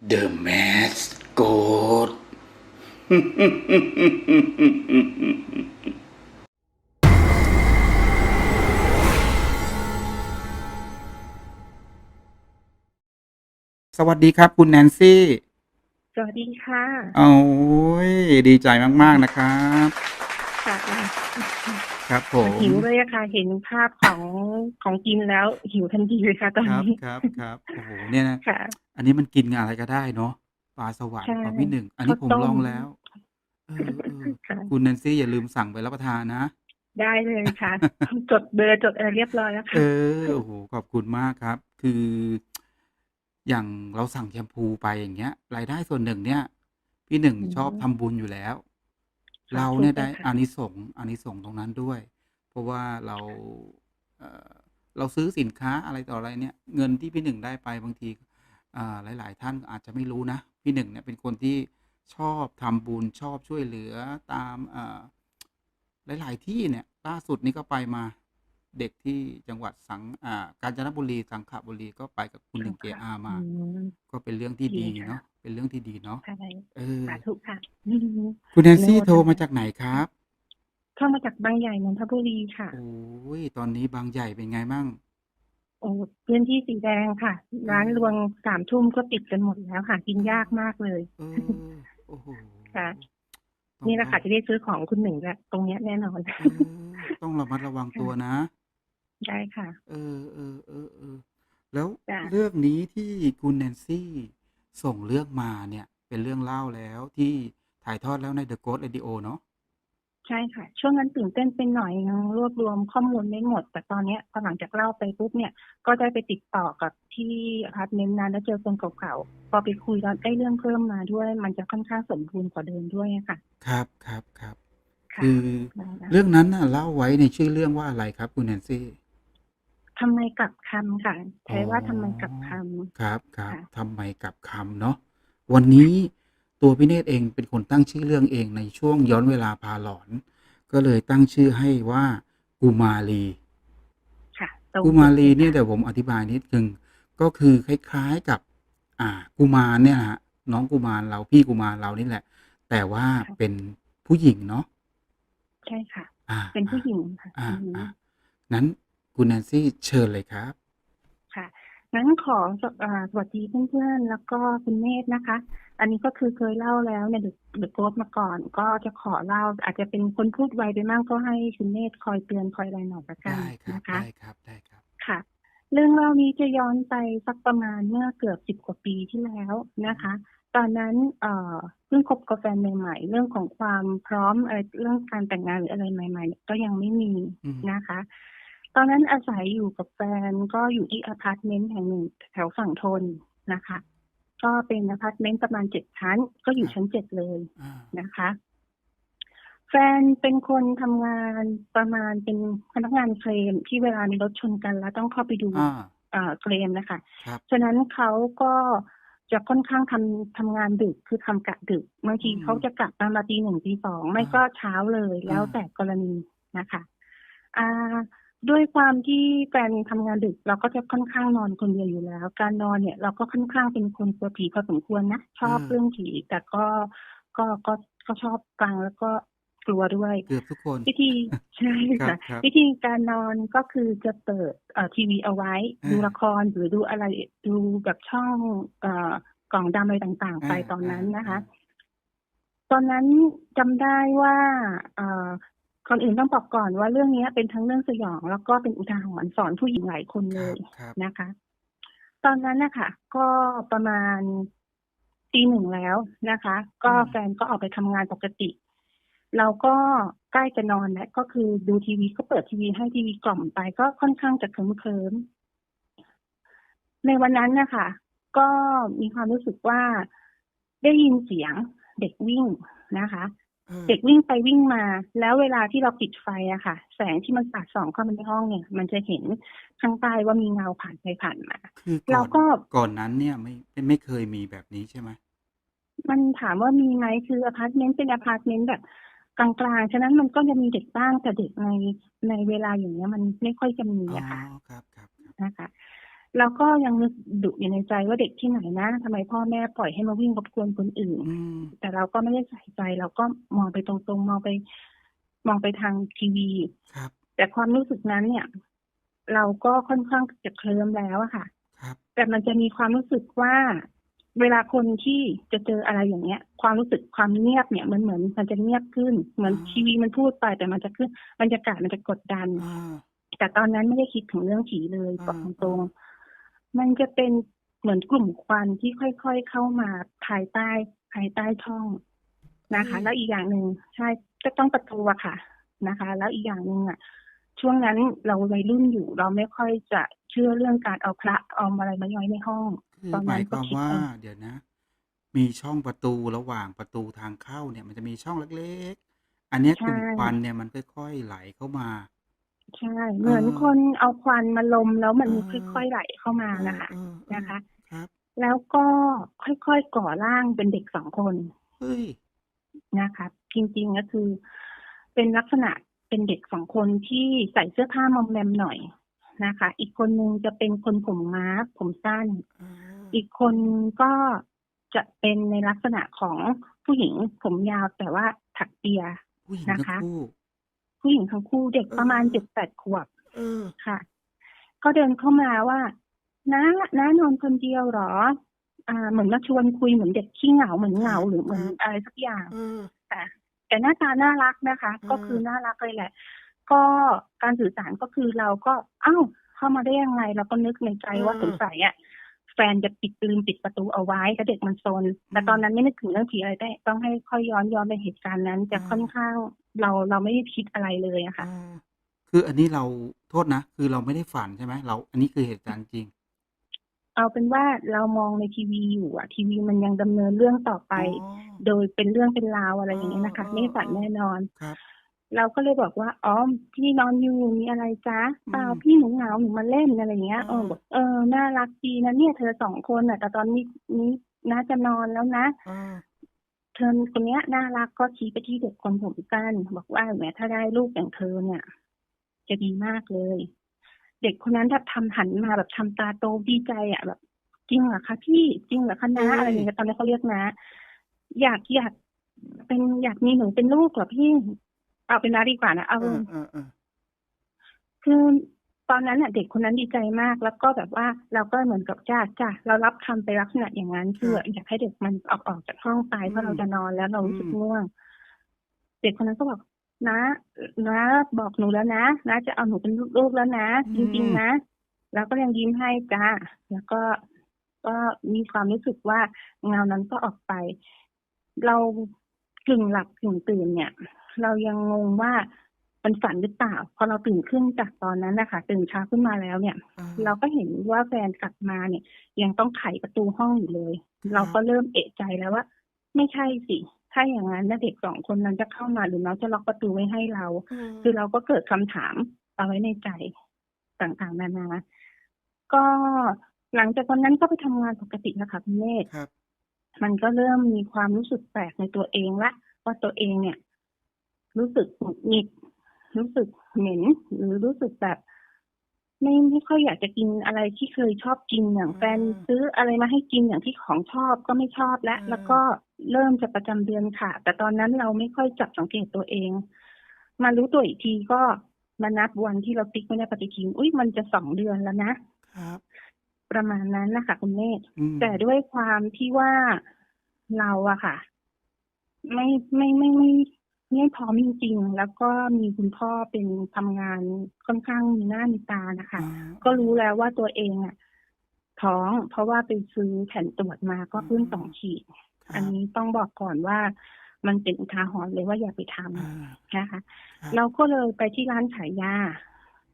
The Mask Goat สวัสดีครับคุณแนนซี่ สวัสดีค่ะ โอ้ยดีใจมาก ๆ นะครับ ค่ะครับผมหิวเลยอะค่ะ เห็นภาพของของกินแล้วหิวทันทีเลยค่ะตอนครับนี้ครับครับโอ้โหเนี่ยนะค่ะ อันนี้มันกินกับอะไรก็ได้เนาะปลาสวรรค์ใช่ของพี่หนึ่ง อันนี้ข้าวผมต้มลองแล้ว เออเออค่ะ คุณแนนซี่อย่าลืมสั่งไปรับประทานนะ ได้เลยค่ะ จดเบอร์จดอะไรเรียบร้อยแล้วเอค่ะ อโอ้โหขอบคุณมากครับ คือ อย่างเราสั่งแชมพูไปอย่างเงี้ย รายได้ส่วนหนึ่งเนี่ย พี่หนึ่งอืมชอบทำบุญอยู่แล้วค่ะเราเนี่ยถูกได้เลยค่ะอานิสงส์อานิสงส์ตรงนั้นด้วย เพราะว่าเราเอ่อเราซื้อสินค้าอะไรต่ออะไรเนี่ย เงินที่พี่หนึ่งได้ไปบางที อ่าหลาย ๆ ท่านอาจจะไม่รู้นะ พี่หนึ่งเนี่ยเป็นคนที่ชอบทำบุญชอบช่วยเหลือตามอ่าหลาย ๆ ที่เนี่ยล่าสุดนี้ก็ไปมาเด็กที่จังหวัดสังอ่ากาญจนบุรีสังขบุรีก็ไปกับคุณหนึ่งเกค่ะอามาอืมก็เป็นเรื่องที่ดีดีค่ะเนาะเป็นเรื่องที่ดีเนาะใช่เออสาธุค่ะอืมคุณแนนซี่อนุโมทนาโทรมาจากไหนครับเข้ามาจากบางใหญ่นนทบุรีค่ะโอ้ยตอนนี้บางใหญ่เป็นไงมั่ง โอ้พื้นที่สีแดงค่ะ ร้านรวงสามทุ่มก็ปิดกันหมดแล้วค่ะ กินยากมากเลยเออโอ้โหค่ะต้องนี่แหละค่ะต้องจะได้ซื้อของคุณหนึ่งแล้วตรงเนี้ยแน่นอนเออต้องระมัดระวังตัวนะ ได้ค่ะ เออเออเออเออแล้วจ้ะเรื่องนี้ที่คุณแนนซี่ส่งเรื่องมาเนี่ย เป็นเรื่องเล่าแล้วที่ถ่ายทอดแล้วใน The Ghost Radio เนาะ ใช่ค่ะ ช่วงนั้นตื่นเต้นเป็นหน่อยยังรวบรวมข้อมูลไม่หมด แต่ตอนเนี้ยพอหลังจากเล่าไปปุ๊บเนี่ย ก็ได้ไปติดต่อกับที่อพาร์ตเมนต์นั้นแล้วเจอคนเก่าๆพอไปคุยแล้วได้เรื่องเพิ่มมาด้วย มันจะค่อนข้างสมบูรณ์กว่าเดิมด้วยอะค่ะ ครับครับครับ ค่ะคือได้นะเรื่องนั้นน่ะเล่าไว้ในชื่อเรื่องว่าอะไรครับคุณแนนซี่ ทำไมกลับคำค่ะใช้ว่าทำไมกลับคครับครับค่ะ ทำไมกลับคำเนาะวันนี้ ตัวพี่เนตรเองเป็นคนตั้งชื่อเรื่องเองในช่วงย้อนเวลาพาหลอน ก็เลยตั้งชื่อให้ว่ากุมารีำค่ะตรงกุมารีเนี่ยเดี๋ยวผมอธิบายนิดนึงก็คือคล้ายๆกับ อ่ากุมารเนี่ยนะฮะน้องกุมารเราพี่กุมารเรานี่แหละ แต่ว่าเป็นผู้หญิงเนาะใช่ค่ะอ่าเป็นผู้หญิงค่ะอ่าอืมอ่านั้นคุณแนนซี่เชิญเลยครับ ค่ะ งั้นขอสวอ่าสวัสดีเพื่อนๆ แล้วก็คุณเนตรนะคะ อันนี้ก็คือเคยเล่าแล้วในเดอะโกดมาก่อน ก็จะขอเล่า อาจจะเป็นคนพูดไวไปมากก็ให้คุณเนตรคอยเตือนคอยอะไรหน่อยละกันได้ครับนะคะ ได้ครับ ได้ครับ ค่ะ เรื่องเล่านี้จะย้อนไปสักประมาณเมื่อเกือบสิบกว่าปีที่แล้วนะคะ ตอนนั้นเอ่อเพิ่งคบกับแฟนใหม่ๆ เรื่องของความพร้อมอะไรเรื่องการแต่งงานหรืออะไรใหม่ๆเนี่ยก็ยังไม่มีอืมนะคะต อนนั้นอาศัยอยู่กับแฟนก็อยู่ที่อพาร์ตเมนต์แห่งหนึ่งแถวฝั่งทนนะคะ ก็เป็นอพาร์ตเมนต์ประมาณเจ็ดชั้น ก็อยู่ชั้นเจ็ดเลยอ่านะคะ แฟนเป็นคนทำงานประมาณเป็นพนักงานเคลมที่เวลามีรถชนกันแล้วต้องเข้าไปดูอ่าเอ่อเคลมนะคะครับฉะนั้นเขาก็จะค่อนข้างทำทำงานดึกคือทำกะดึกบางทีอืมเขาจะกลับประมาณตีหนึ่งตีสองไม่อ่าก็เช้าเลยแล้วอ่าแต่กรณีนะคะ อ่า ด้วยความที่แฟนทำงานดึกเราก็จะค่อนข้างนอนคนเดียวอยู่แล้ว การนอนเนี่ยเราก็ค่อนข้างเป็นคนกลัวผีพอสมควรนะชอบเรื่องผีแต่ก็ก็ก็ก็ชอบฟังแล้วก็กลัวด้วยเกือบทุกคนวิธีใช่ครัค่ะบครับวิธีการนอนก็คือจะเปิดเอ่อทีวีเอาไว้อ่าดูละครหรือดูอะไรดูแบบช่องเอ่อกล่องดำอะไรต่างๆ ไปอ่าตอนนั้นนะคะอ่าตอนนั้นจำได้ว่า เอ่อคนอื่นต้องบอกก่อนว่าเรื่องนี้เป็นทั้งเรื่องสยอง แล้วก็เป็นอุทาหรณ์สอนผู้หญิงหลายคนคเลรับยครับนะคะ ตอนนั้นนะคะก็ประมาณตีหนึ่งแล้วนะคะ ก็อืมแฟนก็ออกไปทำงานปกติ เราก็ใกล้จะนอนแล้วก็คือดูทีวีก็เปิดทีวีให้ทีวีกล่อมไปก็ค่อนข้างจะเคลิ้มๆในวันนั้นนะคะก็มีความรู้สึกว่าได้ยินเสียงเด็กวิ่งนะคะออ เด็กวิ่งไปวิ่งมา แล้วเวลาที่เราปิดไฟอะค่ะ แสงที่มันสาดส่องเข้ามาในห้องเนี่ย มันจะเห็นข้างใต้ว่ามีเงาผ่านไปผ่านมา คือก่เราอนก็ ก่อนนั้นเนี่ยไม่ไม่ไม่เคยมีแบบนี้ใช่ไหมมันถามว่ามีไหมคืออพาร์ตเมนต์เป็นอพาร์ตเมนต์แบบกลางๆ ฉะนั้นมันก็จะมีเด็กบ้างแต่เด็กในในเวลาอย่างเงี้ย มันไม่ค่อยจะมีอ๋ออะค่ะครับครับครับนะคะ เราก็ยังนึกดุอยู่ในใจว่าเด็กที่ไหนนะทำไมพ่อแม่ปล่อยให้มาวิ่งรบกวนคนอื่นอืมแต่เราก็ไม่ได้ใส่ใจ เราก็มองไปตรงๆ มองไป มองไปทางทีวีครับแต่ความรู้สึกนั้นเนี่ย เราก็ค่อนข้างจะเคลิ้มแล้วอะค่ะครับแต่มันจะมีความรู้สึกว่าเวลาคนที่จะเจออะไรอย่างเงี้ย ความรู้สึกความเงียบเนี่ยมันเหมือนมันจะเงียบขึ้น เหมือนอ่าทีวีมันพูดไปแต่มันจะขึ้นบรรยากาศมันจะกดดันอ่าแต่ตอนนั้นไม่ได้คิดถึงเรื่องผีเลยอ่าบอกตรงๆ มันจะเป็นเหมือนกลุ่มควันที่ค่อยๆเข้ามาภายใต้ภายใต้ช่องนะคะ แล้วอีกอย่างหนึ่งใช่ก็ต้องประตูอะค่ะนะคะ แล้วอีกอย่างหนึ่งอะช่วงนั้นเราวัยรุ่นอยู่เราไม่ค่อยจะเชื่อเรื่องการเอาพระเอาอะไรมาย้อยในห้องคือตอนหนั้มายนคก็วามคิดว่าเอาเดี๋ยวนะ มีช่องประตูระหว่างประตูทางเข้าเนี่ย มันจะมีช่องเล็กๆ อันเนี้ยกใช่ลุ่มควันเนี่ยมันค่อยๆไหลเข้ามา ใช่ เหมือนเออคนเอาควันมาลมแล้วมันเออค่อยๆไหลเข้ามาเออนะคะเออเออนะคะ ครับ แล้วก็ค่อยๆก่อร่างเป็นเด็กสองคนเฮ้ยนะคะจริงๆก็คือ เป็นลักษณะเป็นเด็กสองคนที่ใส่เสื้อผ้ามอมแมมหน่อยนะคะ อีกคนนึงจะเป็นคนผมม้าผมสั้นอ่าอีกคนก็จะเป็นในลักษณะของผู้หญิงผมยาวแต่ว่าถักเปียผู้หญิงนะทั้งคะคู่ ผู้หญิงทั้งคู่เด็กประมาณเออเจ็ดแปดขวบเออค่ะ ก็เดินเข้ามาว่าน้าน้านอนคนเดียวเหรอ อ่า เหมือนมาชวนคุยเหมือนเด็กขี้เหงาเหมือนเหงาหรือเหมือนอะไรสักอย่างเออแต่แต่หน้าตาน่ารักนะคะอืมก็คือน่ารักเลยแหละ ก็การสื่อสารก็คือเราก็เอ้าเข้ามาได้ยังไงเราก็นึกในใจว่าสงสัยอะแฟนจะปิดลืมปิดประตูเอาไว้แล้วเด็กมันซนแต่ตอนนั้นไม่นึกถึงเรื่องผีอะไรได้ ต้องให้ค่อยย้อนย้อนไปเหตุการณ์นั้นจะค่อนข้าง เราเราไม่ได้คิดอะไรเลยอะค่ะ อ่าคืออันนี้เราโทษนะ คือเราไม่ได้ฝันใช่ไหมเรา อันนี้คือเหตุการณ์จริงเอาเป็นว่าเรามองในทีวีอยู่อะทีวีมันยังดำเนินเรื่องต่อไป อ๋อ โดยเป็นเรื่องเป็นราวอะไรอย่างเงี้ยนะคะ อ๋อ ไม่ฝันแน่นอน ครับ เราก็เลยบอกว่าอ๋อพี่นอนอยู่มีอะไรจ๊ะเปล่าอืมพี่หนูเหงาหนูมาเล่นอะไรเงี้ยอ่าเออบอกเออน่ารักดีนะเนี่ยเธอสองคนน่ะ แต่ตอนนี้นี้น่าจะนอนแล้วนะ อ่า เธอคนเนี้ยน่ารักก็ชี้ไปที่เด็กคนผมสั้นบอกว่าแหมถ้าได้ลูกอย่างเธอเนี่ย จะดีมากเลย เด็กคนนั้นถ้าทำหันมาแบบทำตาโตดีใจอะแบบจริงเหรอคะพี่จริงเหรอคะน้าอะไรอย่างเงี้ยตอนนี้นเขาเรียกนะอยากอยากเป็นอยากมีหนูเป็นลูกเหรอพี่ เอาเป็นน้าดีกว่านะเอาเออเออเออคือ ตอนนั้นน่ะเด็กคนนั้นดีใจมาก แล้วก็แบบว่าเราก็เหมือนกับจ้าจ้าเรารับคำไปลักษณะอย่างนั้นคืออยากให้เด็กมันออกออกจากห้องไปเพราะเราจะนอนแล้วเรารู้สึกง่วง เด็กคนนั้นก็บอกนะนะบอกหนูแล้วนะนะจะเอาหนูเป็นลูกแล้วนะ จริงๆนะแล้วก็ยังยิ้มให้จ้าแล้วก็ก็มีความรู้สึกว่าเงานั้นก็ออกไป เรากึ่งหลับกึ่งตื่นเนี่ย เรายังงงว่า มันฝันหรือเปล่า พอเราตื่นขึ้นจากตอนนั้นนะคะตื่นเช้าขึ้นมาแล้วเนี่ยอ่าเราก็เห็นว่าแฟนกลับมาเนี่ย ยังต้องไขประตูห้องอยู่เลยครับเราก็เริ่มเอะใจแล้วว่า ไม่ใช่สิ ถ้าอย่างนั้นนะเด็กสองคนนั้นจะเข้ามาหรือน้องจะล็อกประตูไว้ให้เรา คือเราก็เกิดคำถามเอาไว้ในใจต่างๆ นานา ก็หลังจากวันนั้นก็ไปทำงานปกตินะคะคุณเมธครับมันก็เริ่มมีความรู้สึกแปลกในตัวเองละว่าตัวเองเนี่ย รู้สึกหงุดหงิด รู้สึกเหม็น หรือรู้สึกแบบไม่ไม่ค่อยอยากจะกินอะไรที่เคยชอบกินอย่างแฟนอ่าซื้ออะไรมาให้กินอย่างที่ของชอบก็ไม่ชอบแล้วอ่าแล้วก็เริ่มจะประจำเดือนค่ะ แต่ตอนนั้นเราไม่ค่อยจับสังเกตตัวเอง มารู้ตัวอีกทีก็มานับวันที่เราติ๊กไม่ได้ปฏิทินอุ้ยมันจะสองเดือนแล้วนะครับ ประมาณนั้นนะคะคุณเมธอืมแต่ด้วยความที่ว่าเราอะค่ะ ไม่ไม่ไม่ไม่ ไม่พร้อมจริงๆ แล้วก็มีคุณพ่อเป็นทำงานค่อนข้างมีหน้ามีตานะคะอ่าก็รู้แล้วว่าตัวเองอะท้องเพราะว่าไปซื้อแผ่นตรวจมาก็เพิ่งสองขีดครับอันนี้ต้องบอกก่อนว่ามันเป็นอุทาหรณ์เลยว่าอย่าไปทำอ่านะคะครับเราก็เลยไปที่ร้านขายยา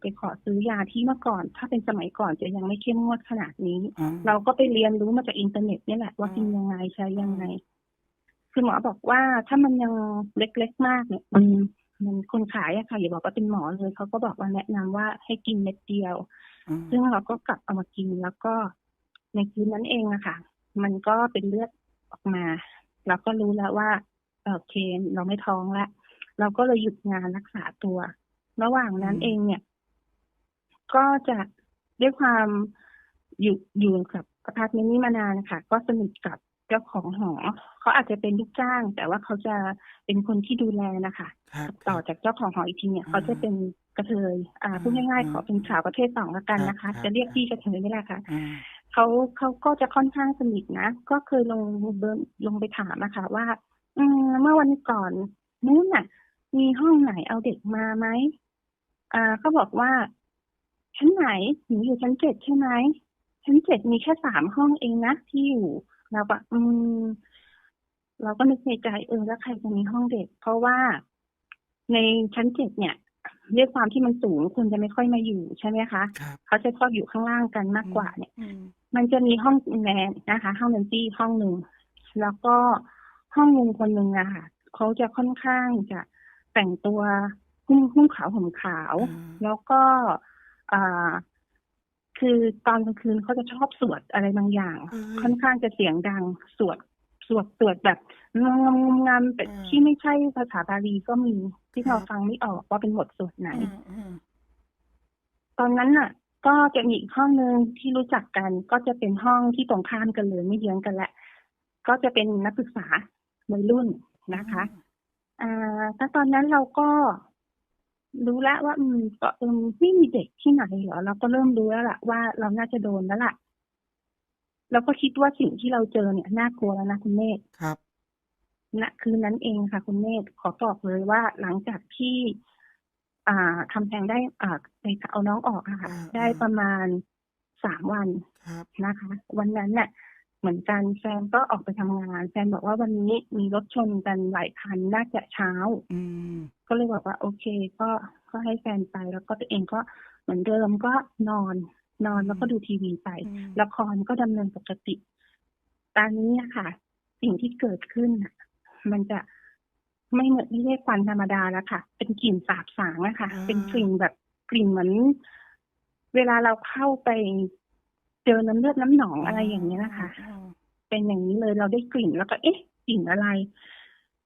ไปขอซื้อยาที่เมื่อก่อน ถ้าเป็นสมัยก่อนจะยังไม่เข้มงวดขนาดนี้อ่าเราก็ไปเรียนรู้มาจากอินเทอร์เน็ตนี่แหละว่าอ่ากินยังไงใช้ยังไง คือหมอบอกว่าถ้ามันยังเล็กๆมากเนี่ยมันมันคนขายอะค่ะอย่าบอกว่าเป็นหมอเลยเขาก็บอกว่าแนะนำว่าให้กินเม็ดเดียวอ่าซึ่งเราก็กลับเอามากินแล้วก็ในคืนนั้นเองอะค่ะ มันก็เป็นเลือดออกมาเราก็รู้แล้วว่าเออโอเคเราไม่ท้องแล้วเราก็เลยหยุดงานรักษาตัว ระหว่างนั้นเองเนี่ย ก็จะด้วยความอยู่อยู่กับอพาร์ตเมนต์นี้มานานค่ะ ก็สนิทกับ เจ้าของหอเขาอาจจะเป็นลูกจ้าง แต่ว่าเขาจะเป็นคนที่ดูแลนะคะครับต่อจากเจ้าของหออีกทีเนี่ยอ่าเขาจะเป็นกระเทยอ่าอ่าพูดง่ายๆอ่าขอเป็นสาวประเภทสองละกันนะครัคะบจะเรียกครับพี่กระเทยไม่ได้ค่ะอ่าเขาเขาก็จะค่อนข้างสนิทนะก็เคยลงเดินลงไปถามนะคะว่า อืมเมื่อวันก่อนนู้นน่ะ มีห้องไหนเอาเด็กมาไหมอ่าเขาบอกว่าชั้นไหนหนูอยู่ชั้นเจ็ดใช่ไหมชั้นเจ็ดมีแค่สามห้องเองนะที่อยู่ เราก็อืม เราก็นึกในใจเออแล้วใครจะมีห้องเด็ก เพราะว่าในชั้นเจ็ดเนี่ยด้วยความที่มันสูงคนจะไม่ค่อยมาอยู่ใช่ไหมคะครับเขาจะชอบอยู่ข้างล่างกันมากกว่าเนี่ยอืมมันจะมีห้องแนนนะคะ ห้องนันตี้ห้องหนึ่งแล้วก็ห้องลุงคนหนึ่งอะค่ะเขาจะค่อนข้างจะแต่งตัวนุ่งนุ่งขาวห่มขาวอ่าแล้วก็อ่า คือตอนกลางคืนเขาจะชอบสวดอะไรบางอย่างเอ้ยค่อนข้างจะเสียงดังสวดสวดสวดแบบงงงงงๆแต่อ่าที่ไม่ใช่ภาษาบาลีก็มีที่ครัเราบฟังไม่ออกว่าเป็นบทสวดไหนอ่าอ่าตอนนั้นน่ะ ก็จะมีอีกห้องหนึ่งที่รู้จักกัน ก็จะเป็นห้องที่ตรงข้ามกันเลยไม่เยื้องกันแหละ ก็จะเป็นนักศึกษาวัยรุ่นนะคะอ่าถ้าตอนนั้นเราก็ รู้แล้วว่าอืมก็เออไม่มีเด็กที่ไหนเหรอเราก็เริ่มรู้แล้วล่ะว่าเราน่าจะโดนแล้วล่ะเราก็คิดว่าสิ่งที่เราเจอเนี่ยน่ากลัวแล้วนะคุณเมธครับณคืนนั้นเองค่ะ คุณเมธขอบอกเลยว่าหลังจากที่ อ่าทำแท้งได้ อ่าไปเอาน้องออกอะค่ะอ่าได้ประมาณสามวันครับนะคะ วันนั้นเนี่ย เหมือนกันแฟนก็ออกไปทำงาน แฟนบอกว่าวันนี้มีรถชนกันหลายคันน่าจะเช้า อืมก็เลยบอกว่าโอเค ก็ก็ให้แฟนไปแล้วก็ตัวเองก็เหมือนเดิมก็นอนนอนแล้วก็ดูทีวีไปอืมละครก็ดำเนินปกติ ตอนนี้อะค่ะ สิ่งที่เกิดขึ้นน่ะมันจะไม่เหมือนไม่ใช่ควันธรรมดาแล้วค่ะ เป็นกลิ่นสาบสางนะคะอ่าเป็นกลิ่นแบบกลิ่นเหมือน เวลาเราเข้าไป เจอน้ำเลือดน้ำหนองอะไรอย่างเงี้ยนะคะอ่าเป็นอย่างนี้เลยเราได้กลิ่นแล้วก็เอ๊ะกลิ่นอะไร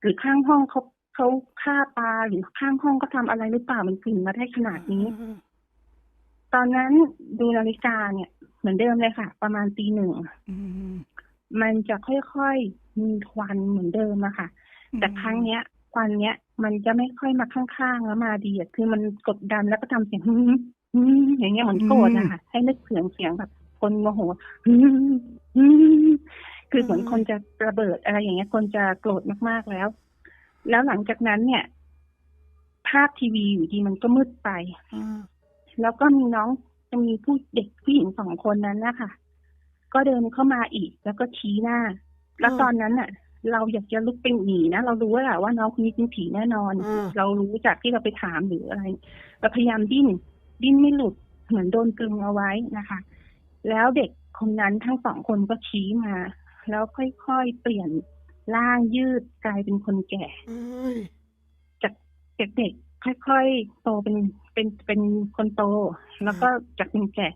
หรือข้างห้องเขาเขาฆ่าปลาหรือข้างห้องก็ทำอะไรหรือเปล่ามันกลิ่นมาได้ขนาดนี้อ่าตอนนั้นดูนาฬิกาเนี่ย เหมือนเดิมเลยค่ะ ประมาณตีหนึ่งอืมมันจะค่อยๆมีควันเหมือนเดิมอะค่ะ แต่ครั้งเนี้ยควันเนี้ยมันจะไม่ค่อยมาข้างๆแล้วมาดีอะคือมันกดดันแล้วก็ทำเสียงฮึมฮึมอย่างเงี้ยเหมือนโกรธอะค่ะ ให้นึกเสียงเสียงแบบ คนโมโหฮึมฮึมคือเหมือนคนจะระเบิดอะไรอย่างเงี้ย คนจะโกรธมากๆแล้ว แล้วหลังจากนั้นเนี่ย ภาพทีวีอยู่ดีมันก็มืดไปอ่าแล้วก็มีน้องจะมีผู้เด็กผู้หญิงสองคนนั้นนะคะก็เดินเข้ามาอีก แล้วก็ชี้หน้า แล้วตอนนั้นน่ะ เราอยากจะลุกไปหนีนะเรารู้ว่าแหละว่าน้องคนนี้เป็นผีแน่นอนอ่าเรารู้จากที่เราไปถามหรืออะไรเราพยายามดิ้นดิ้นไม่หลุดเหมือนโดนกลึงเอาไว้นะคะ แล้วเด็กคนนั้นทั้งสองคนก็ชี้มา แล้วค่อยๆเปลี่ยนร่างยืดกลายเป็นคนแก่เอ้ยจากจากเด็กค่อยๆโตเป็นเป็นเป็นคนโต แล้วก็จากเป็นแก่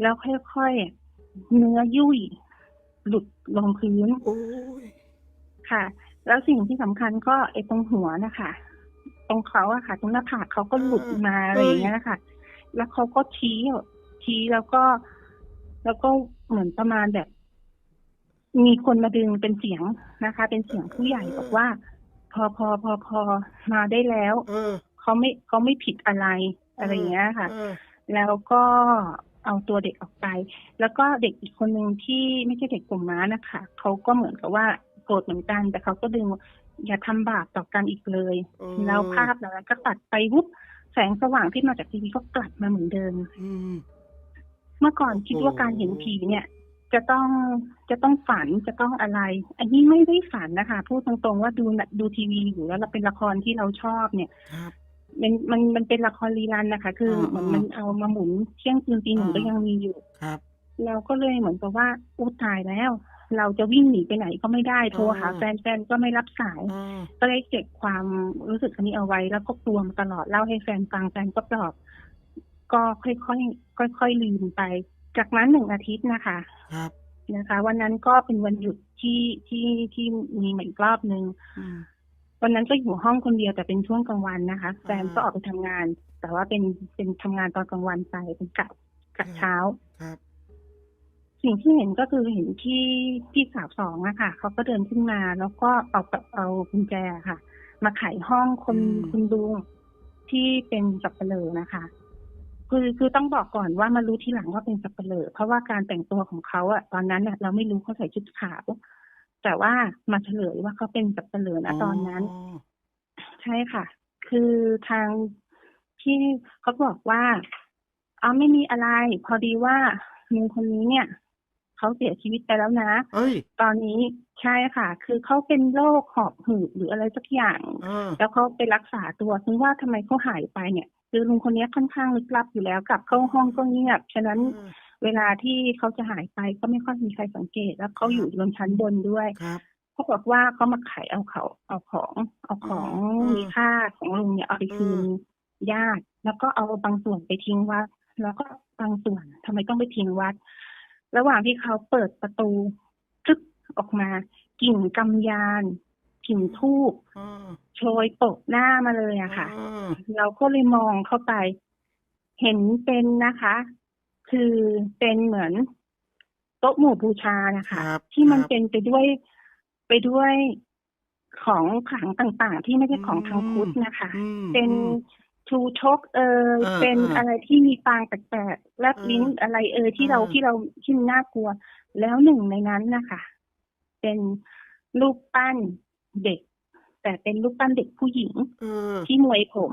แล้วค่อยๆเนื้อยุ่ยหลุดลงพื้นโอ้ยค่ะ แล้วสิ่งที่สำคัญก็ไอ้ตรงหัวนะคะตรงเขาอะค่ะ ตรงหน้าผากเขาก็หลุดมาอะไรอย่างเงี้ยนะคะแล้วเขาก็ชี้ชี้แล้วก็ แล้วก็เหมือนประมาณแบบ มีคนมาดึงเป็นเสียงนะคะ เป็นเสียงผู้ใหญ่บอกว่า พอพอพอพอมาได้แล้วเออเขาไม่เขาไม่ผิดอะไรอะไรอย่างเงี้ยค่ะเออแล้วก็เอาตัวเด็กออกไป แล้วก็เด็กอีกคนหนึ่งที่ไม่ใช่เด็กกลุ่มม้านะคะเขาก็เหมือนกับว่าโกรธเหมือนกัน แต่เขาก็ดึงว่าอย่าทำบาปต่อกันอีกเลยเออแล้วภาพเหล่านั้นก็ตัดไปวุบแสงสว่างที่มาจากทีวีก็กลับมาเหมือนเดิมอืม เมื่อก่อนคิดว่าการเห็นผีเนี่ย จะต้องจะต้องฝันจะต้องอะไร อันนี้ไม่ได้ฝันนะคะ พูดตรงๆว่าดูดูทีวีอยู่แล้วเราเป็นละครที่เราชอบเนี่ยครับมันมันมันเป็นละครรีรันนะคะ คืออาเหมือนมันเอามาหมุนเที่ยงคืนตีหนึ่งอ่าก็ยังมีอยู่ครับเราก็เลยเหมือนกับว่าอู้ตายแล้ว เราจะวิ่งหนีไปไหนก็ไม่ได้โทรหาอ่าแฟนแฟนก็ไม่รับสายอ่าก็เลยเก็บความรู้สึกอันนี้เอาไว้แล้วก็กลัวมาตลอดเล่าให้แฟนฟังแฟนก็ปลอบ ก็ค่อยๆค่อยๆลืมไป จากนั้นหนึ่งอาทิตย์นะคะครับนะคะ วันนั้นก็เป็นวันหยุดที่ที่ที่มีมาอีกรอบหนึ่งอืมวันนั้นก็อยู่ห้องคนเดียวแต่เป็นช่วงกลางวันนะคะแฟนอ่าก็ออกไปทำงาน แต่ว่าเป็นเป็นทำงานตอนกลางวันไปเป็นกะกะเช้าครับสิ่งที่เห็นก็คือเห็นที่พี่สาวสองอะค่ะเขาก็เดินขึ้นมาแล้วก็เอาเอากุญแจค่ะ มาไขห้องคนอืมคุณลุงที่เป็นสับเปลือนะคะ คือคือต้องบอกก่อนว่ามารู้ทีหลังว่าเป็นสับเปลือเพราะว่าการแต่งตัวของเขาอะตอนนั้นเนี่ยเราไม่รู้เขาใส่ชุดขาว แต่ว่ามาเฉลยว่าเขาเป็นสับเปลือนะตอนนั้น ใช่ค่ะ คือทางที่เขาบอกว่าเอาไม่มีอะไร พอดีว่าลุงคนนี้เนี่ยเขาเสียชีวิตไปแล้วนะเอ้ยตอนนี้ใช่ค่ะ คือเขาเป็นโรคหอบหืดหรืออะไรสักอย่างเออแล้วเขาไปรักษาตัวถึงว่าทำไมเขาหายไปเนี่ย คือลุงคนนี้ค่อนข้างลึกลับอยู่แล้วกลับเข้าห้องก็เงียบฉะนั้นเออเวลาที่เขาจะหายไปก็ไม่ค่อยมีใครสังเกต แล้วเขาอยู่บนชั้นบนด้วยครับเขาบอกว่าเขามาขายเอาเขาเอาของ เอาของอืมมีค่าของลุงเนี่ยเอาไปคืนอืมญาติ แล้วก็เอาบางส่วนไปทิ้งวัด แล้วก็บางส่วนทำไมต้องไปทิ้งวัด ระหว่างที่เขาเปิดประตูทึบออกมากลิ่นกำยานกลิ่นทูบเออ โชยโปะหน้ามาเลยอะค่ะเออเราก็เลยมองเข้าไป เห็นเป็นนะคะ คือเป็นเหมือนโต๊ะหมู่บูชานะคคะ รับที่มันครับเป็นไปด้วยไปด้วยของขลังต่างๆ ที่ไม่ใช่ของทางพุทธนะคะ อืม เป็นอืมชูชกเอยเออเป็นเออออะไรที่มีปางแปลกๆแลบลิ้นเออออะไรเอยที่เราเออ ที่เราที่มันน่ากลัว แล้วหนึ่งในนั้นนะคะ เป็นรูปปั้นเด็ก แต่เป็นรูปปั้นเด็กผู้หญิงเออที่มวยผม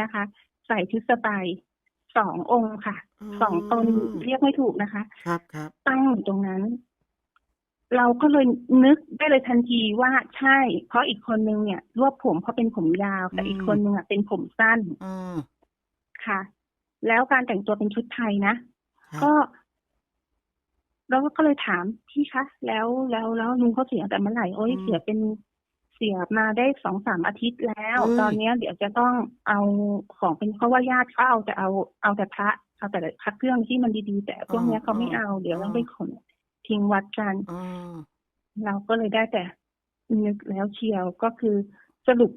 นะคะ ใส่ชุดสบายสององค์ค่ะสองตนเรียกไม่ถูกนะคะ ครับครับตั้งอยู่ตรงนั้น เราก็เลยนึกได้เลยทันทีว่าใช่ เพราะอีกคนนึงเนี่ยรวบผมเพราะเป็นผมยาว แต่อืมอีกคนนึงอะเป็นผมสั้นเออค่ะ แล้วการแต่งตัวเป็นชุดไทยนะครับก็เราก็เลยถามพี่คะ แล้วแล้วแล้วลุงเขาเสียแต่เมื่อไหร่โอ้ยเสียเป็นเสียมาได้สองสามอาทิตย์แล้ว ตอนเนี้ยเดี๋ยวจะต้องเอาของเป็นเพราะว่าญาติเขาเอาแต่เอาเอาแต่พระเอาแต่พระเครื่องที่มันดีๆ แต่พวกเนี้ยเขาไม่เอาเดี๋ยวต้องไปขนทิ้งวัดกันเออเราก็เลยได้แต่นึกแล้วเชียวก็คือสรุป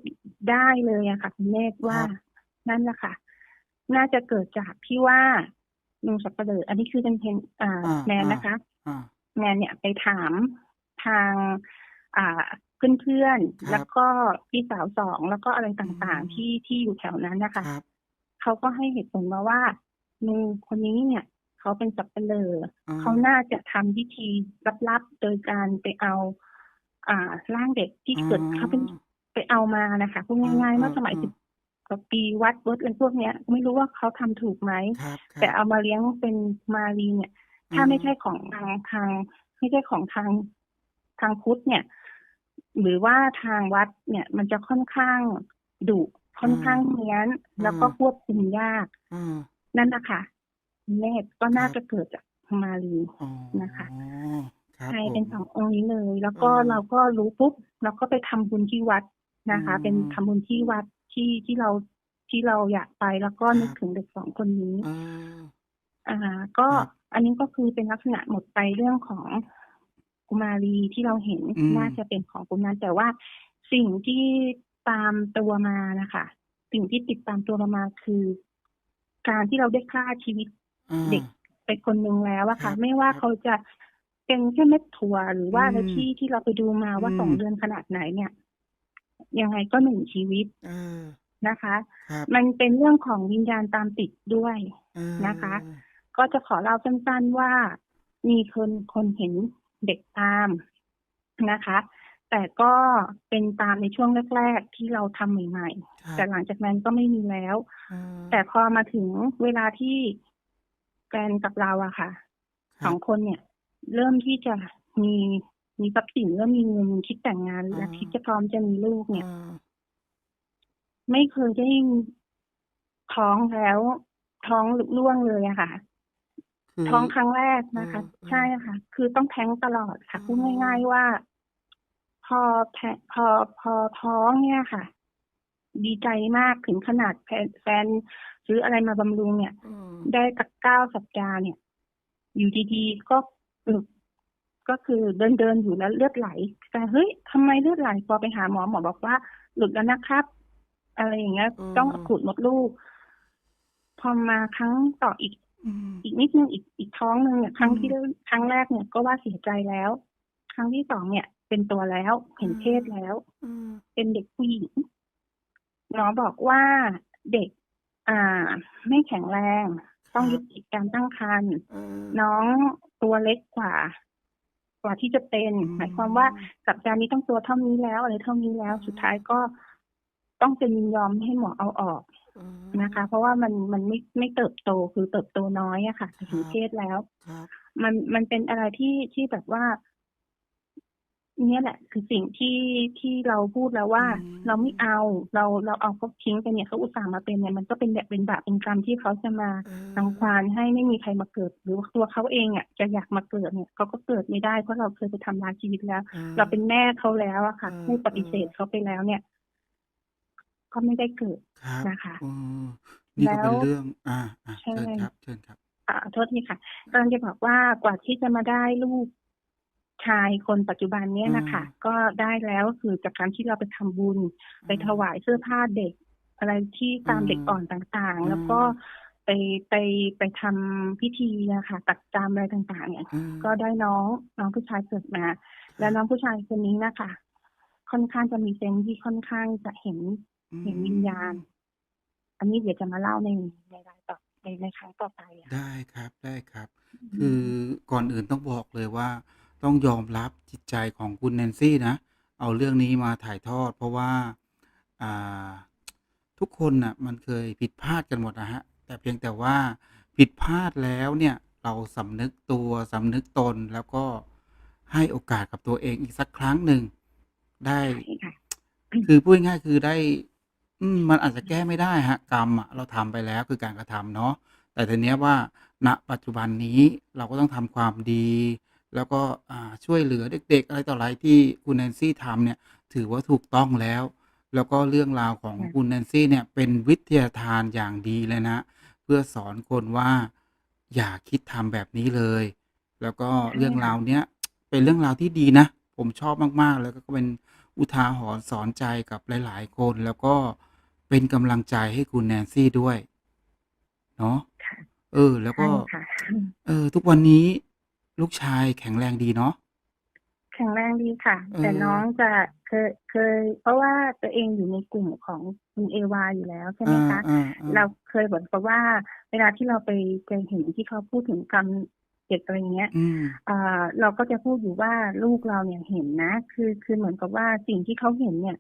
ได้เลยอะค่ะคุณเมธว่า นั่นแหละค่ะ น่าจะเกิดจากที่ว่าลุงสับเปลืออันนี้คือเป็นเพนอ่าอ่าแนนนะคะอ่าแนนเนี่ยไปถามทาง อ่าเพื่อนครับๆแล้วก็พี่สาวสองแล้วก็อะไรต่างอืมๆที่ที่อยู่แถวนั้นนะคะครับเขาก็ให้เหตุผลมาว่าลุงคนนี้เนี่ย เขาเป็นสับเปลืออ่าเขาน่าจะทำพิธีลับๆ โดยการไปเอา อ่าร่างเด็กที่เกิดเขาเป็นไปเอามานะคะพูดง่ายๆเมื่อสมัยสิบกว่าปีวัดเวิร์ดอะไรพวกเนี้ย ไม่รู้ว่าเขาทำถูกไหมครับครับแต่เอามาเลี้ยงเป็นมารีเนี่ย ถ้าไม่ใช่ของทางทางไม่ใช่ของทางทางพุทธเนี่ย หรือว่าทางวัดเนี่ยมันจะค่อนข้างดุค่อนข้างเนี้ยน แล้วก็ควบคุมยากอ่านั่นนะคะเนตรก็น่าครับจะเกิดจากมารีอ๋อนะคะครับใช่ผมเป็นสององค์นี้เลย แล้วก็อืมเราก็รู้ปุ๊บเราก็ไปทำบุญที่วัดนะคะอืมเป็นทำบุญที่วัดที่ที่เราที่เราอยากไปแล้วก็ครับนึกถึงเด็กสองคนนี้เอออ่าก็ครับอันนี้ก็คือเป็นลักษณะหมดไปเรื่องของ กุมารีที่เราเห็นอืมน่าจะเป็นของกลุ่มนั้น แต่ว่าสิ่งที่ตามตัวมานะคะ สิ่งที่ติดตามตัวเรามาคือ การที่เราได้ฆ่าชีวิตอ่าเด็กไปคนหนึ่งแล้วอะครัค่ะบไม่ว่าครับเขาจะเป็นแค่เม็ดถั่วหรือว่าอืมอะไรที่ที่เราไปดูมาว่าอืมสองเดือนขนาดไหนเนี่ย ยังไงก็หนึ่งชีวิตเออนะคะครับมันเป็นเรื่องของวิญญาณตามติดด้วยเออนะคะ ก็จะขอเล่าสั้นๆว่ามีคนคนเห็น เด็กตามนะคะ แต่ก็เป็นตามในช่วงแรกๆที่เราทำใหม่ครับๆแต่หลังจากนั้นก็ไม่มีแล้วเออแต่พอมาถึงเวลาที่แฟนกับเราอะค่ะครับสองคนเนี่ย เริ่มที่จะมีมีทรัพย์สินเริ่มมีเงินคิดแต่งงานและอ่าคิดจะพร้อมจะมีลูกเนี่ยเออไม่เคยได้ท้องแล้ว ท้องร่วงเลยอะค่ะคือ ท้องครั้งแรกนะคะเออเออใช่ค่ะ คือต้องแท้งตลอดค่ะอ๋อพูดง่าย ๆว่า พอแทพอพอท้องเนี่ยค่ะ ดีใจมากถึงขนาดแฟนแฟนซื้ออะไรมาบำรุงเนี่ยเออได้ตักเก้าสัปดาห์เนี่ย อยู่ดีๆก็หลุดก็คือเดินเดินๆอยู่แล้วเลือดไหล แต่เฮ้ยทำไมเลือดไหลพอไปหาหมอหมอบอกว่า หลุดแล้วนะครับ อะไรอย่างเงี้ย ต้องขูดมดลูก พอมาครั้งต่ออีก อืมอีกนิดนึงอีกอีกท้องหนึ่งเนี่ยครั้งอืมที่ได้ครั้งแรกเนี่ยก็ว่าเสียใจแล้ว ครั้งที่สองเนี่ย เป็นตัวแล้วเห็นอืมเพศแล้วอืมเป็นเด็กผู้หญิงหมอบอกว่าเด็ก อ่า ไม่แข็งแรงคต้รัองยุบติการตั้งครรภ์เออน้องตัวเล็กกว่า กว่าที่จะเป็นอืหมายความว่ามสัปดาห์นี้ต้องตัวเท่านี้แล้วอะไรเท่านี้แล้ว สุดท้ายก็ต้องเป็นยินยอมให้หมอเอาออกเออ นะคะ เพราะว่ามันมันไม่ไม่เติบโตคือเติบโตน้อยอะค่ะครัถึงบเพศแล้วครับมันมันเป็นอะไรที่ที่แบบว่า เนี่ยแหละ คือสิ่งที่ที่เราพูดแล้วว่าอืมเราไม่เอาเราเราเอาเขาทิ้งไปเนี่ยเขาอุตส่าห์มาเป็นเนี่ยมันก็เป็นแบบเป็นบาปเป็นกรรมที่เขาจะมาเออรังควานให้ไม่มีใครมาเกิด หรือว่าตัวเขาเองอะจะอยากมาเกิดเนี่ยเขาก็เกิดไม่ได้เพราะเราเคยไปทำลายชีวิตแล้วออเราเป็นแม่เขาแล้วอะค่ะเออผู้ปฏิเสธเขาไปแล้วเนี่ย ก็ไม่ได้เกิดครับนะคะเออนี่ก็แล้เป็วนเรื่องอาอ่าใช่ เชิญครับเชิญครับ อ่าโทษทีค่ะกำลังจะบอกว่ากว่าที่จะมาได้ลูกชายคนปัจจุบันเนี้ยนะคะ อืม ก็ได้แล้วคือจากการที่เราไปทำบุญ ไปถวายเสื้อผ้าเด็ก อะไรที่ตามอืมเด็กอ่อนต่างอืม ๆ แล้วก็ไปไปไปทำพิธีนะคะตัดจามอะไรต่างๆ เนี่ย อืมก็ได้น้องน้องผู้ชายเกิดมา แล้วน้องผู้ชายคนนี้นะคะ ค่อนข้างจะมีเซนส์ที่ค่อนข้างจะเห็นอื เห็นวิญญาณ อันนี้เดี๋ยวจะมาเล่าในในรายต่อในในครั้งต่อไปอะได้ครับได้ครับคือก่อนอื่นต้องบอกเลยว่า ต้องยอมรับจิตใจของคุณแนนซี่นะ เอาเรื่องนี้มาถ่ายทอด เพราะว่าอ่าทุกคนน่ะมันเคยผิดพลาดกันหมดนะฮะ แต่เพียงแต่ว่าผิดพลาดแล้วเนี่ยเราสำนึกตัวสำนึกตนแล้วก็ให้โอกาสกับตัวเองอีกสักครั้งหนึ่งได้ ใช่ค่ะ คือพูดง่ายๆคือได้ อืม มันอาจจะแก้ไม่ได้ฮะกรรมอะเราทำไปแล้ว คือการกระทำเนาะ แต่ทีเนี้ยว่า ณ ปัจจุบันนี้เราก็ต้องทำความดี แล้วก็ อ่า ช่วยเหลือเด็ก ๆ อะไรต่ออะไรที่คุณแนนซี่ทำเนี่ย ถือว่าถูกต้องแล้ว แล้วก็เรื่องราวของค่ะ คุณแนนซี่เนี่ย เป็นวิทยาทานอย่างดีเลยนะเพื่อสอนคนว่า อย่าคิดทำแบบนี้เลย แล้วก็ใช่เรื่องค่ะราวเนี้ย เป็นเรื่องราวที่ดีนะ ผมชอบมาก ๆ แล้วก็เป็น อุทาหรณ์สอนใจกับหลาย ๆ คน แล้วก็เป็นกำลังใจให้คุณแนนซี่ด้วย เนาะค่ะเออ แล้วใช่ก็ค่ะเออ ทุกวันนี้ลูกชายแข็งแรงดีเนาะ?แข็งแรงดีค่ะเอแต่น้อองจะเคยเคย เพราะว่าตัวเองอยู่ในกลุ่มของคุณเอวาอยู่แล้วใช่ไหมคะอาๆเราๆเคยเหมือนกับว่า เวลาที่เราไปไปเห็นที่เขาพูดถึงกรรมเด็กอะไรอย่างเงี้ยอืมอ่าเราก็จะพูดอยู่ว่าลูกเราเนี่ยเห็นนะ คือคือเหมือนกับว่าสิ่งที่เขาเห็นเนี่ย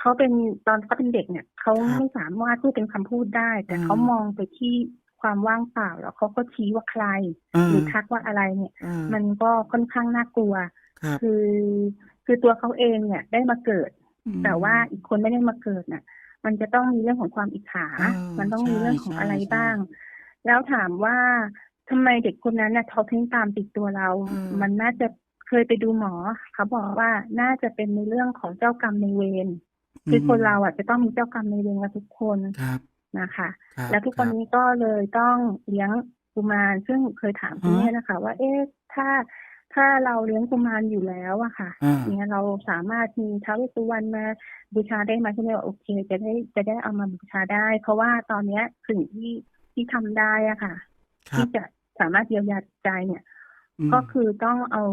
เขาเป็นตอนเขาเป็นเด็กเนี่ยเขาครับไม่สามารถพูดเป็นคำพูดได้เอแต่เขาอมองไปที่ความว่างเปล่าแล้วเขาก็ชี้ว่าใครเอหรืออทักว่าอะไรเนี่ยเออมันก็ค่อนข้างน่ากลัวครับคือคือตัวเขาเองเนี่ยได้มาเกิดอืแต่ว่ามอีกคนไม่ได้มาเกิดน่ะ มันจะต้องมีเรื่องของความอิจฉาเออมันต้องใชมีเรื่องของอะไร่บ้างๆแล้วถามว่า ทำไมเด็กคนนั้นน่ะเขาถึงตามติดตัวเราเออมันน่าจะเคยไปดูหมอเขาบอกว่าน่าจะเป็นในเรื่องของเจ้ากรรมนายเวรอืคือคนเรามอะจะต้องมีเจ้ากรรมนายเวรกันทุกคนครับนะคะครัแล้วทุกบวันๆนี้ก็เลยต้องเลี้ยงกุมารซึ่งเคยถามคุณฮะแม่นะคะ ว่า เอ๊ะถ้าถ้าเราเลี้ยงกุมารอยู่แล้วอะค่ะอาเนี่ยเราสามารถมีท้าวเวสสุวรรณมาบูชาได้ไหมคุณแม่บอกโอเค จะได้จะได้เอามาบูชาได้ เพราะว่าตอนเนี้ยสิ่งที่ที่ทำได้อะค่ะครัที่บจะ สามารถเยียวยาจิตใจเนี่ยอืก็มคือต้องเอา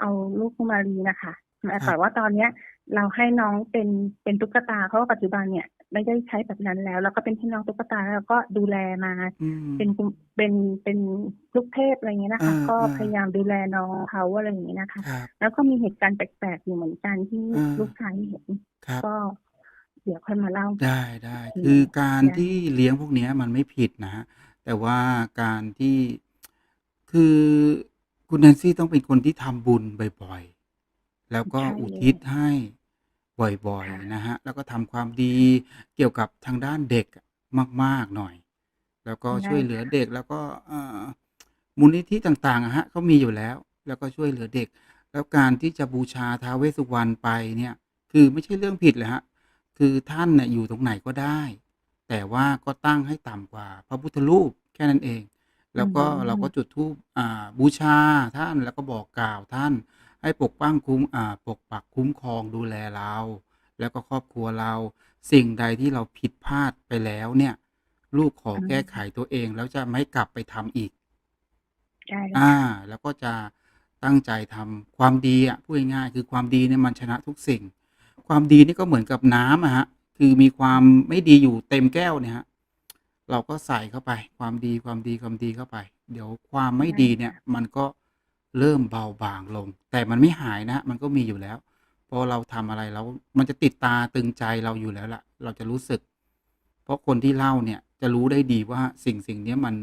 เอาลูกกุมารีน่ะค่ะครัแต่บว่าตอนเนี้ย เราให้น้องเป็นเป็นตุ๊กตาเพราะว่าปัจจุบันเนี่ยไม่ได้ใช้แบบนั้นแล้วเราก็เป็นแค่น้องตุ๊กตาแล้วเราก็ดูแลมาอืเป็นมกุมเป็นเป็นลูกเทพอะไรอย่างเงี้ยนะเอคะ ก็อพยายามดูแลน้องเขาอะไรอย่างงี้นะคะครับแล้วก็มีเหตุการณ์แปลกๆอยู่เหมือนกันที่เออลูกชายเห็นครับก็เดี๋ยวค่อยมาเล่าได้ทีๆคือการได้ที่เลี้ยงพวกเนี้ยมันไม่ผิดนะครับ แต่ว่าการที่คือคุณแนนซี่ต้องเป็นคนที่ทำบุญบ่อยๆ แล้วก็ใช่อุเลทิศยให้บ่อยค่ะๆนะครับแล้วก็ทำความดีเกี่ยวกับทางด้านเด็กอะมากๆหน่อย แล้วก็ได้ช่วยเหลือค่ะเด็กแล้วก็อ่ามูลนิธิต่างๆอะครับเขามีอยู่แล้ว แล้วก็ช่วยเหลือเด็ก แล้วการที่จะบูชาท้าวเวสสุวรรณไปเนี่ย คือไม่ใช่เรื่องผิดเลยครับคือท่านน่ะอยู่ตรงไหนก็ได้ แต่ว่าก็ตั้งให้ต่ำกว่าพระพุทธรูปแค่นั้นเองอืแล้วก็เราก็มจุดธูปอ่าบูชาท่านแล้วก็บอกกล่าวท่าน ให้ปกปั้งคุ้มอ่าปกปักคุ้มครองดูแลเรา แล้วก็ครอบครัวเรา สิ่งใดที่เราผิดพลาดไปแล้วเนี่ย ลูกขออืแก้มไขตัวเองแล้วจะไม่กลับไปทำอีก ใช่เลยอาค่ะแล้วก็จะตั้งใจทำความดีอะพูดง่ายๆคือความดีเนี่ยมันชนะทุกสิ่ง ความดีนี่ก็เหมือนกับน้ำอะครับ คือมีความไม่ดีอยู่เต็มแก้วเนี่ยครับเราก็ใส่เข้าไป ความดีความดีความดีเข้าไป เดี๋ยวความไม่ใช่ดีเนี่ค่ะยมันก็เริ่มเบาบางลง แต่มันไม่หายนะครับมันก็มีอยู่แล้วพอเราทำอะไรแล้วมันจะติดตาตรึงใจเราอยู่แล้วล่ะ เราจะรู้สึก เพราะคนที่เล่าเนี่ยจะรู้ได้ดีว่าสิ่งๆเนี้ยมัน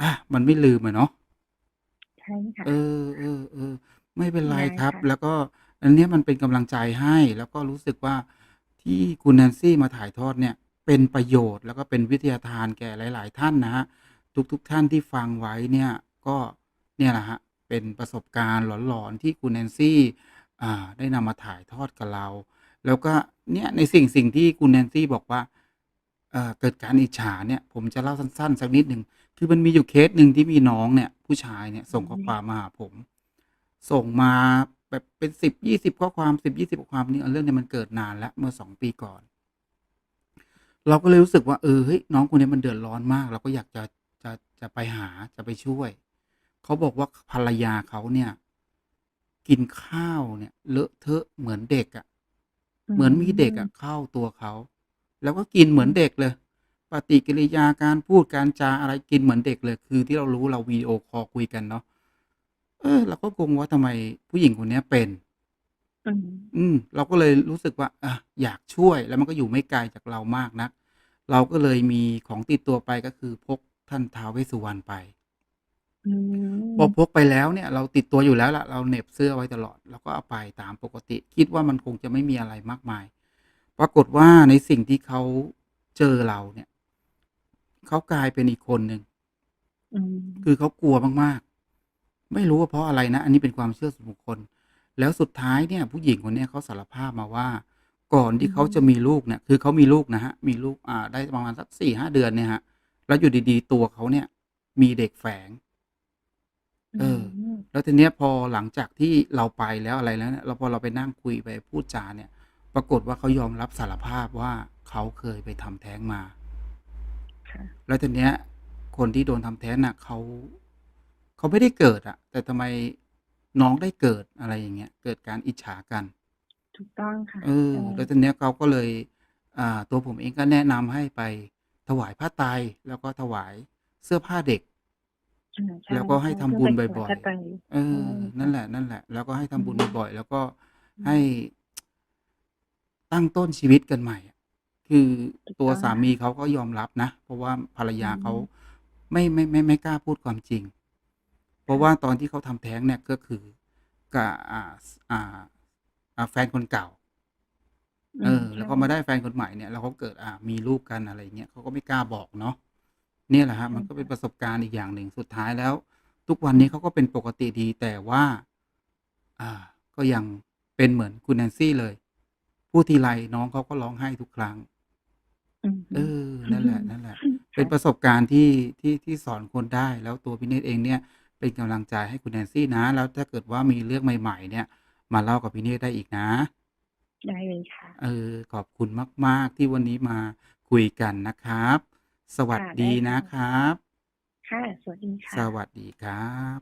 อามันไม่ลืมอะเนาะใช่ค่ะเออๆๆไม่เป็นไรได้ครับค่ะแล้วก็อันเนี้ยมันเป็นกำลังใจให้ แล้วก็รู้สึกว่า ที่คุณ Nancy มาถ่ายทอดเนี่ยเป็นประโยชน์แล้วก็เป็นวิทยาทานแก่หลาย ๆ ท่านนะครับทุกๆท่านที่ฟังไว้เนี่ยก็เนี่ยแหละครับเป็นประสบการณ์หลอน ๆ ที่คุณ Nancy อ่าได้นำมาถ่ายทอดกับเรา แล้วก็เนี่ยในสิ่งสิ่งที่คุณ Nancy บอกว่าเอ่อเกิดการอิจฉาเนี่ยผมจะเล่าสั้น ๆ สักนิดหนึ่งคือมันมีอยู่เคสหนึ่งที่มีน้องเนี่ยผู้ชายเนี่ยส่งข้อความมาหาผม ส่งมา แบบเป็น10-20ข้อความ10-20ข้อความนี่เรื่องเนี้ยมันเกิดนานแล้วเมื่อ2ปีก่อน เราก็เลยรู้สึกว่าเออเฮ้ยน้องคนเนี้ยมันเดือดร้อนมาก เราก็อยากจะจะจะไปหาจะไปช่วย เขาบอกว่าภรรยาเขาเนี่ย กินข้าวเนี่ยเลอะเทอะเหมือนเด็กอะอืเหมือนมีเด็กอะมเข้าตัวเขา แล้วก็กินเหมือนเด็กเลย ปฏิกิริยาการพูดการจาอะไรกินเหมือนเด็กเลย คือที่เรารู้เราวิดีโอคอลคุยกันเนาะ เออ เราก็งงว่าทำไมผู้หญิงคนเนี้ยเป็น อืม อืม เราก็เลยรู้สึกว่าอะอยากช่วย แล้วมันก็อยู่ไม่ไกลจากเรามากนัก เราก็เลยมีของติดตัวไปก็คือพกท่านท้าวเวสสุวรรณไป อืพอม พกไปแล้วเนี่ย เราติดตัวอยู่แล้วล่ะ เราเหน็บเสื้อไว้ตลอด เราก็เอาไปตามปกติ คิดว่ามันคงจะไม่มีอะไรมากมาย ปรากฏว่าในสิ่งที่เขาเจอเราเนี่ย เขากลายเป็นอีกคนหนึ่ง อืม คือเขากลัวมาก ๆ ไม่รู้ว่าเพราะอะไรนะ อันนี้เป็นความเชื่อส่วนบุคคล แล้วสุดท้ายเนี่ยผู้หญิงคนเนี้ยเขาสารภาพมาว่า ก่อนอืที่เขาจะมมีลูกเนี่ยคือเขามีลูกนะครับมีลูกอ่าได้ประมาณสัก4-5เดือนเนี่ยครับแล้วอยู่ดีๆ ตัวเขาเนี่ย มีเด็กแฝงอืเออมแล้วทีเนี้ยพอหลังจากที่เราไปแล้วอะไรแล้วเนี่ยเราพอเราไปนั่งคุยไปพูดจาเนี่ย ปรากฏว่าเขายอมรับสารภาพว่าเขาเคยไปทำแท้งมาค่ะแล้วทีเนี้ย คนที่โดนทำแท้งน่ะเขา เขาไม่ได้เกิดอะแต่ทำไมน้องได้เกิดอะไรอย่างเงี้ย เกิดการอิจฉากัน ถูกต้องค่ะเออใช่แล้วทีเนี้ยเขาก็เลย อ่า ตัวผมเองก็แนะนำให้ไปถวายผ้าไตรแล้วก็ถวายเสื้อผ้าเด็กอาใช่แล้วก็ให้ใช่ทำเพื่อบุญไปถวายบ่อผ้ายไตรๆเอใช่อค่นั่ะนแหละๆแล้วก็ให้อืทำบุญมบ่อยๆแล้วก็อืให้มตั้งต้นชีวิตกันใหม่อะคือถูกตัวต้องสาค่ะมีเขาก็ยอมรับนะ เพราะว่าภรรอืยาเขามไม่ไม่ไม่ไม่กล้าพูดความจริงเพ ราะค่ะว่าตอนที่เขาทำแท้งเนี่ยก็คือกับอ่าสอ่าอ่าแฟนคนเก่าอืเอมอใชแล้ว่ก็มาได้แฟนคนใหม่เนี่ยแล้วเขาเกิดอ่ามีลูกกันอะไรอย่างเงี้ยเขาก็ไม่กล้าบอกเนาะเนี่ยแหละครับใช่มันก็คเป็่ะนประสบการณ์อีกอย่างหนึ่งสุดท้ายแล้ว ทุกวันนี้เขาก็เป็นปกติดีแต่ว่า อ่า ก็ยังเป็นเหมือนคุณ Nancy เลยพูดทีไรน้องเขาก็ร้องไห้ทุกครั้งอือฮเอึอนั่นแหละๆเป็นค่ะประสบการณ์ที่ที่ที่สอนคนได้แล้วตัวพี่เนตรเองเนี่ย เป็นกำลังใจให้คุณ Nancy นะ แล้วถ้าเกิดว่ามีเรื่องใหม่ ๆ เนี่ย มาเล่ากับพี่เนตรได้อีกนะ ได้เลยค่ะ เออ ขอบคุณมาก ๆ ที่วันนี้มาคุยกันนะครับ สวัสค่ะดได้ีค่นะะครับ ค่ะ สวัสดีสค่ะวัสดีครับ